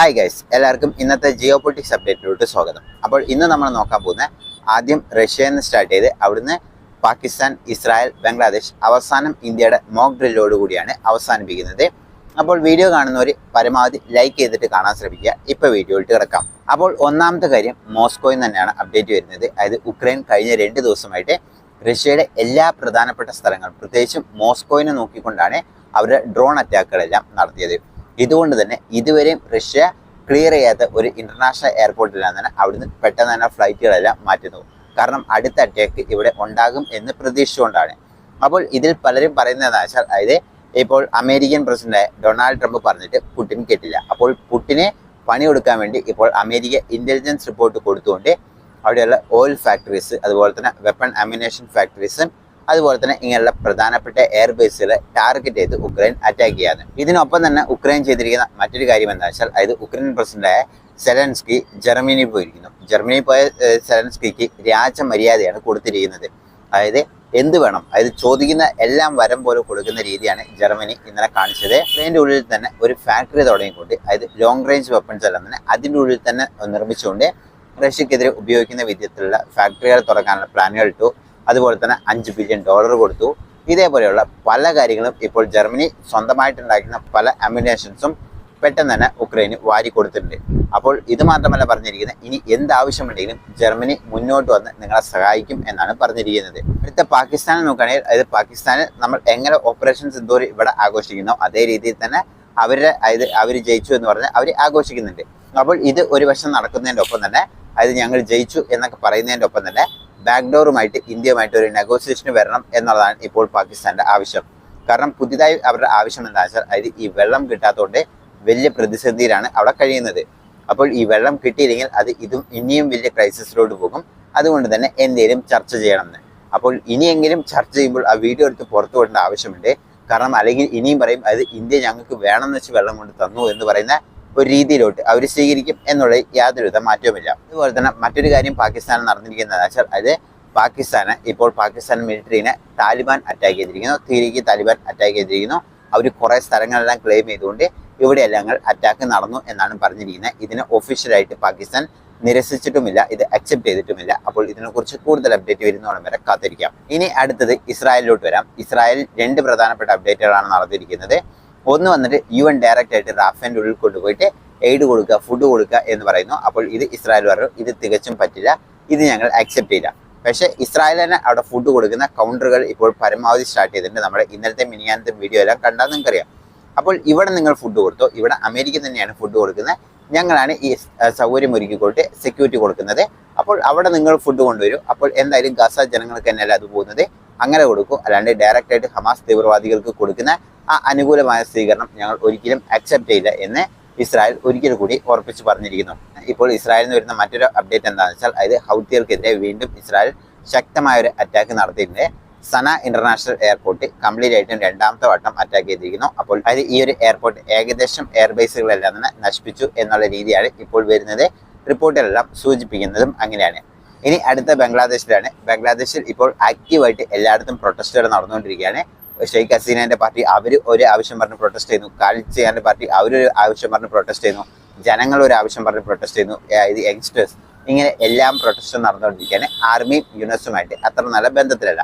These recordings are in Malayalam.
ഹായ് ഗൈസ് എല്ലാവർക്കും ഇന്നത്തെ ജിയോ പൊളിറ്റിക്സ് അപ്ഡേറ്റിലോട്ട് സ്വാഗതം. അപ്പോൾ ഇന്ന് നമ്മൾ നോക്കാൻ പോകുന്ന ആദ്യം റഷ്യയിൽ നിന്ന് സ്റ്റാർട്ട് ചെയ്ത് അവിടുന്ന് പാകിസ്ഥാൻ ഇസ്രായേൽ ബംഗ്ലാദേശ് അവസാനം ഇന്ത്യയുടെ മോക്ക് ഡ്രില്ലോട് കൂടിയാണ് അവസാനിപ്പിക്കുന്നത്. അപ്പോൾ വീഡിയോ കാണുന്നവർ പരമാവധി ലൈക്ക് ചെയ്തിട്ട് കാണാൻ ശ്രമിക്കുക. ഇപ്പോൾ വീഡിയോയിലോട്ട് കിടക്കാം. അപ്പോൾ ഒന്നാമത്തെ കാര്യം മോസ്കോയിൽ തന്നെയാണ് അപ്ഡേറ്റ് വരുന്നത്. അതായത് ഉക്രൈൻ കഴിഞ്ഞ രണ്ട് ദിവസമായിട്ട് റഷ്യയുടെ എല്ലാ പ്രധാനപ്പെട്ട സ്ഥലങ്ങളും പ്രത്യേകിച്ചും മോസ്കോയിനെ നോക്കിക്കൊണ്ടാണ് അവരുടെ ഡ്രോൺ അറ്റാക്കുകളെല്ലാം നടത്തിയത്. ഇതുകൊണ്ട് തന്നെ ഇതുവരെയും റഷ്യ ക്ലിയർ ചെയ്യാത്ത ഒരു ഇന്റർനാഷണൽ എയർപോർട്ടിലാണ് തന്നെ അവിടുന്ന് പെട്ടെന്ന് തന്നെ ഫ്ലൈറ്റുകളെല്ലാം മാറ്റുന്നു കാരണം അടുത്ത അറ്റാക്ക് ഇവിടെ ഉണ്ടാകും എന്ന് പ്രതീക്ഷിച്ചുകൊണ്ടാണ്. അപ്പോൾ ഇതിൽ പലരും പറയുന്നതെന്ന് വെച്ചാൽ അതായത് ഇപ്പോൾ അമേരിക്കൻ പ്രസിഡന്റ് ഡൊണാൾഡ് ട്രംപ് പറഞ്ഞിട്ട് പുടിൻ കേട്ടില്ല. അപ്പോൾ പുട്ടിനെ പണി കൊടുക്കാൻ വേണ്ടി ഇപ്പോൾ അമേരിക്ക ഇന്റലിജൻസ് റിപ്പോർട്ട് കൊടുത്തുകൊണ്ട് അവിടെയുള്ള ഓയിൽ ഫാക്ടറീസ് അതുപോലെ തന്നെ വെപ്പൺ അമ്യുനേഷൻ ഫാക്ടറീസും അതുപോലെ തന്നെ ഇങ്ങനെയുള്ള പ്രധാനപ്പെട്ട എയർ ബേസുകളെ ടാർഗറ്റ് ചെയ്ത് ഉക്രൈൻ അറ്റാക്ക് ചെയ്യാതെ ഇതിനൊപ്പം തന്നെ ഉക്രൈൻ ചെയ്തിരിക്കുന്ന മറ്റൊരു കാര്യം എന്താ വെച്ചാൽ അതായത് ഉക്രൈൻ പ്രസിഡന്റായ സെലൻസ്കി ജർമ്മനി പോയിരിക്കുന്നു. ജർമ്മനി പോയ സെലൻസ്കിക്ക് സെലൻസ്കിക്ക് രാജമര്യാദയാണ് കൊടുത്തിരിക്കുന്നത്. അതായത് എന്ത് വേണം? അതായത് ചോദിക്കുന്ന എല്ലാം വരം പോലെ കൊടുക്കുന്ന രീതിയാണ് ജർമ്മനി ഇന്നലെ കാണിച്ചത്. അതിന്റെ ഉള്ളിൽ തന്നെ ഒരു ഫാക്ടറി തുടങ്ങിക്കൊണ്ട് അതായത് ലോങ് റേഞ്ച് വെപ്പൺസ് എല്ലാം തന്നെ അതിന്റെ ഉള്ളിൽ തന്നെ നിർമ്മിച്ചുകൊണ്ട് റഷ്യക്കെതിരെ ഉപയോഗിക്കുന്ന വിധത്തിലുള്ള ഫാക്ടറികൾ തുറക്കാനുള്ള പ്ലാനുകൾ ഇട്ടു. അതുപോലെ തന്നെ അഞ്ച് ബില്യൺ ഡോളർ കൊടുത്തു. ഇതേപോലെയുള്ള പല കാര്യങ്ങളും ഇപ്പോൾ ജർമ്മനി സ്വന്തമായിട്ടുണ്ടാക്കുന്ന പല അമ്യുനേഷൻസും പെട്ടെന്ന് തന്നെ ഉക്രൈന് വാരി കൊടുത്തിട്ടുണ്ട്. അപ്പോൾ ഇത് മാത്രമല്ല പറഞ്ഞിരിക്കുന്നത് ഇനി എന്താവശ്യമുണ്ടെങ്കിലും ജർമ്മനി മുന്നോട്ട് വന്ന് നിങ്ങളെ സഹായിക്കും എന്നാണ് പറഞ്ഞിരിക്കുന്നത്. അടുത്ത പാകിസ്ഥാനെ നോക്കുകയാണെങ്കിൽ അതായത് പാകിസ്ഥാനിൽ നമ്മൾ എങ്ങനെ ഓപ്പറേഷൻസ് എന്തോ ഇവിടെ ആഘോഷിക്കുന്നോ അതേ രീതിയിൽ തന്നെ അവരുടെ അതായത് അവർ ജയിച്ചു എന്ന് പറഞ്ഞാൽ അവർ ആഘോഷിക്കുന്നുണ്ട്. അപ്പോൾ ഇത് ഒരു വശം നടക്കുന്നതിന്റെ ഒപ്പം തന്നെ അതായത് ഞങ്ങൾ ജയിച്ചു എന്നൊക്കെ പറയുന്നതിന്റെ ഒപ്പം തന്നെ ബാക്ക്ഡോറുമായിട്ട് ഇന്ത്യയുമായിട്ട് ഒരു നെഗോസിയേഷന് വരണം എന്നുള്ളതാണ് ഇപ്പോൾ പാകിസ്ഥാന്റെ ആവശ്യം. കാരണം പുതിയതായി അവരുടെ ആവശ്യം എന്താ വെച്ചാൽ അതായത് ഈ വെള്ളം കിട്ടാത്തതുകൊണ്ട് വലിയ പ്രതിസന്ധിയിലാണ് അവിടെ കഴിയുന്നത്. അപ്പോൾ ഈ വെള്ളം കിട്ടിയില്ലെങ്കിൽ അത് ഇതും ഇനിയും വലിയ ക്രൈസിസിലോട്ട് പോകും. അതുകൊണ്ട് തന്നെ എന്തെങ്കിലും ചർച്ച ചെയ്യണമെന്ന്. അപ്പോൾ ഇനിയെങ്കിലും ചർച്ച ചെയ്യുമ്പോൾ ആ വീഡിയോ എടുത്ത് പുറത്തു വിടേണ്ട ആവശ്യമുണ്ട്. കാരണം അല്ലെങ്കിൽ ഇനിയും പറയും അത് ഇന്ത്യ ഞങ്ങൾക്ക് വേണമെന്ന് വെച്ച് വെള്ളം കൊണ്ട് തന്നു എന്ന് പറയുന്ന ഒരു രീതിയിലോട്ട് അവർ സ്വീകരിക്കും എന്നുള്ള യാതൊരുവിധ മാറ്റവുമില്ല. അതുപോലെ തന്നെ മറ്റൊരു കാര്യം പാകിസ്ഥാനിൽ നടന്നിരിക്കുന്നത് വെച്ചാൽ അത് പാകിസ്ഥാന് ഇപ്പോൾ പാകിസ്ഥാൻ മിലിറ്ററിനെ താലിബാൻ അറ്റാക്ക് ചെയ്തിരിക്കുന്നു. തീരേക്ക് താലിബാൻ അറ്റാക്ക് ചെയ്തിരിക്കുന്നു. അവർ കുറേ സ്ഥലങ്ങളെല്ലാം ക്ലെയിം ചെയ്തുകൊണ്ട് ഇവിടെയെല്ലാം അറ്റാക്ക് നടന്നു എന്നാണ് പറഞ്ഞിരിക്കുന്നത്. ഇതിനെ ഒഫീഷ്യലായിട്ട് പാകിസ്ഥാൻ നിരസിച്ചിട്ടുമില്ല ഇത് അക്സെപ്റ്റ് ചെയ്തിട്ടുമില്ല. അപ്പോൾ ഇതിനെക്കുറിച്ച് കൂടുതൽ അപ്ഡേറ്റ് വരുന്നോളം വരെ കാത്തിരിക്കാം. ഇനി അടുത്തത് ഇസ്രായേലിലോട്ട് വരാം. ഇസ്രായേൽ രണ്ട് പ്രധാനപ്പെട്ട അപ്ഡേറ്റുകളാണ് നടന്നിരിക്കുന്നത്. ഒന്ന് വന്നിട്ട് യു എൻ ഡയറക്റ്റ് ആയിട്ട് റാഫേന്റെ ഉള്ളിൽ കൊണ്ടുപോയിട്ട് എയ്ഡ് കൊടുക്കുക ഫുഡ് കൊടുക്കുക എന്ന് പറയുന്നു. അപ്പോൾ ഇത് ഇസ്രായേൽ പറഞ്ഞു ഇത് തികച്ചും പറ്റില്ല ഇത് ഞങ്ങൾ അക്സെപ്റ്റ് ചെയ്യില്ല. പക്ഷേ ഇസ്രായേൽ തന്നെ അവിടെ ഫുഡ് കൊടുക്കുന്ന കൗണ്ടറുകൾ ഇപ്പോൾ പരമാവധി സ്റ്റാർട്ട് ചെയ്തിട്ടുണ്ട്. നമ്മുടെ ഇന്നലത്തെ മിനിയാനത്തെ വീഡിയോ എല്ലാം കണ്ടാൽ നിങ്ങൾക്കറിയാം. അപ്പോൾ ഇവിടെ നിങ്ങൾ ഫുഡ് കൊടുത്തു ഇവിടെ അമേരിക്ക തന്നെയാണ് ഫുഡ് കൊടുക്കുന്നത്. ഞങ്ങളാണ് ഈ സൗകര്യം സൗകര്യം ഒരുക്കിക്കൊണ്ട് സെക്യൂരിറ്റി കൊടുക്കുന്നത്. അപ്പോൾ അവിടെ നിങ്ങൾ ഫുഡ് കൊണ്ടുവരും. അപ്പോൾ എന്തായാലും ഗസ ജനങ്ങൾക്ക് തന്നെയല്ല അത് പോകുന്നത്? അങ്ങനെ കൊടുക്കും. അല്ലാണ്ട് ഡയറക്റ്റ് ആയിട്ട് ഹമാസ് തീവ്രവാദികൾക്ക് കൊടുക്കുന്ന ആ അനുകൂലമായ സ്വീകരണം ഞങ്ങൾ ഒരിക്കലും അക്സെപ്റ്റ് ചെയ്യില്ല എന്ന് ഇസ്രായേൽ ഒരിക്കൽ കൂടി ഉറപ്പിച്ച് പറഞ്ഞിരിക്കുന്നു. ഇപ്പോൾ ഇസ്രായേലിൽ നിന്ന് വരുന്ന മറ്റൊരു അപ്ഡേറ്റ് എന്താണെന്ന് വെച്ചാൽ അതായത് ഹൗത്തികൾക്കെതിരെ വീണ്ടും ഇസ്രായേൽ ശക്തമായ ഒരു അറ്റാക്ക് നടത്തിയിട്ടുണ്ട്. സന ഇന്റർനാഷണൽ എയർപോർട്ട് കംപ്ലീറ്റ് ആയിട്ടും രണ്ടാമത്തെ വട്ടം അറ്റാക്ക് ചെയ്തിരിക്കുന്നു. അപ്പോൾ അതായത് ഈ ഒരു എയർപോർട്ട് ഏകദേശം എയർബേസുകളെല്ലാം തന്നെ നശിപ്പിച്ചു എന്നുള്ള രീതിയാണ് ഇപ്പോൾ വരുന്നത്. റിപ്പോർട്ടിലെല്ലാം സൂചിപ്പിക്കുന്നതും അങ്ങനെയാണ്. ഇനി അടുത്ത ബംഗ്ലാദേശിലാണ്. ബംഗ്ലാദേശിൽ ഇപ്പോൾ ആക്റ്റീവായിട്ട് എല്ലായിടത്തും പ്രൊട്ടസ്റ്റുകൾ നടന്നുകൊണ്ടിരിക്കുകയാണ്. ഷെയ്ഖ് ഹസീനേന്റെ പാർട്ടി അവർ ഒരു ആവശ്യം പറഞ്ഞ് പ്രൊട്ടസ്റ്റ് ചെയ്യുന്നു. കാലിദ് ചെയ്യാന്റെ പാർട്ടി അവരൊരു ആവശ്യം പറഞ്ഞ് പ്രൊട്ടസ്റ്റ് ചെയ്യുന്നു. ജനങ്ങൾ ഒരു ആവശ്യം പറഞ്ഞ് പ്രൊട്ടസ്റ്റ് ചെയ്യുന്നു. ഇത് യങ്സ്റ്റേഴ്സ്. ഇങ്ങനെ എല്ലാം പ്രൊട്ടസ്റ്റ് നടന്നുകൊണ്ടിരിക്കുകയാണ്. ആർമിയും യുനെസുമായിട്ട് അത്ര നല്ല ബന്ധത്തിലല്ല.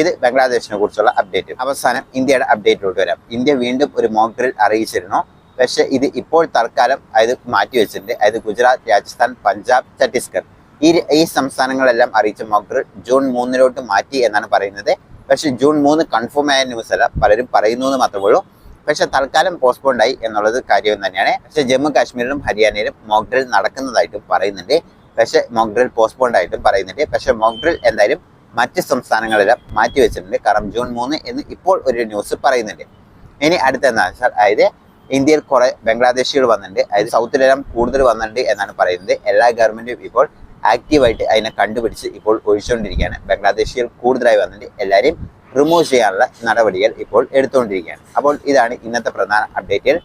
ഇത് ബംഗ്ലാദേശിനെ കുറിച്ചുള്ള അപ്ഡേറ്റ്. അവസാനം ഇന്ത്യയുടെ അപ്ഡേറ്റിലോട്ട് വരാം. ഇന്ത്യ വീണ്ടും ഒരു മോക്ക് ഡ്രിൽ അറിയിച്ചിരുന്നു. പക്ഷേ ഇത് ഇപ്പോൾ തൽക്കാലം അത് മാറ്റിവെച്ചിട്ടുണ്ട്. അതായത് ഗുജറാത്ത് രാജസ്ഥാൻ പഞ്ചാബ് ഛത്തീസ്ഗഡ്. ഈ ഈ സംസ്ഥാനങ്ങളെല്ലാം അറിയിച്ച മോക്ക് ജൂൺ മൂന്നിലോട്ട് മാറ്റി എന്നാണ് പറയുന്നത്. പക്ഷെ ജൂൺ മൂന്ന് കൺഫേം ആയ ന്യൂസ് അല്ല പലരും പറയുന്നു എന്ന് മാത്രമേ ഉള്ളൂ. പക്ഷെ തൽക്കാലം പോസ്റ്റ്പോണ്ട് ആയി എന്നുള്ളത് കാര്യം തന്നെയാണ്. പക്ഷെ ജമ്മു കാശ്മീരിലും ഹരിയാനയിലും മോക്ക് നടക്കുന്നതായിട്ടും പറയുന്നുണ്ട്. പക്ഷെ മോക്ക് പോസ്റ്റ്പോണ്ട് ആയിട്ടും പറയുന്നുണ്ട്. പക്ഷെ മോക്ക് എന്തായാലും മറ്റ് സംസ്ഥാനങ്ങളെല്ലാം മാറ്റി വെച്ചിട്ടുണ്ട്. കാരണം ജൂൺ മൂന്ന് എന്ന് ഇപ്പോൾ ഒരു ന്യൂസ് പറയുന്നുണ്ട്. ഇനി അടുത്ത എന്താ വെച്ചാൽ അതായത് ഇന്ത്യയിൽ കുറെ ബംഗ്ലാദേശികൾ വന്നിട്ടുണ്ട്. അതായത് സൗത്തിലെല്ലാം കൂടുതൽ വന്നിട്ടുണ്ട് എന്നാണ് പറയുന്നത്. എല്ലാ ഗവൺമെന്റും ഇപ്പോൾ ആക്റ്റീവായിട്ട് അതിനെ കണ്ടുപിടിച്ച് ഇപ്പോൾ ഒഴിച്ചുകൊണ്ടിരിക്കുകയാണ്. ബംഗ്ലാദേശികൾ കൂടുതലായി വന്നിട്ട് എല്ലാവരെയും റിമൂവ് ചെയ്യാനുള്ള നടപടികൾ ഇപ്പോൾ എടുത്തുകൊണ്ടിരിക്കുകയാണ്. അപ്പോൾ ഇതാണ് ഇന്നത്തെ പ്രധാന അപ്ഡേറ്റുകൾ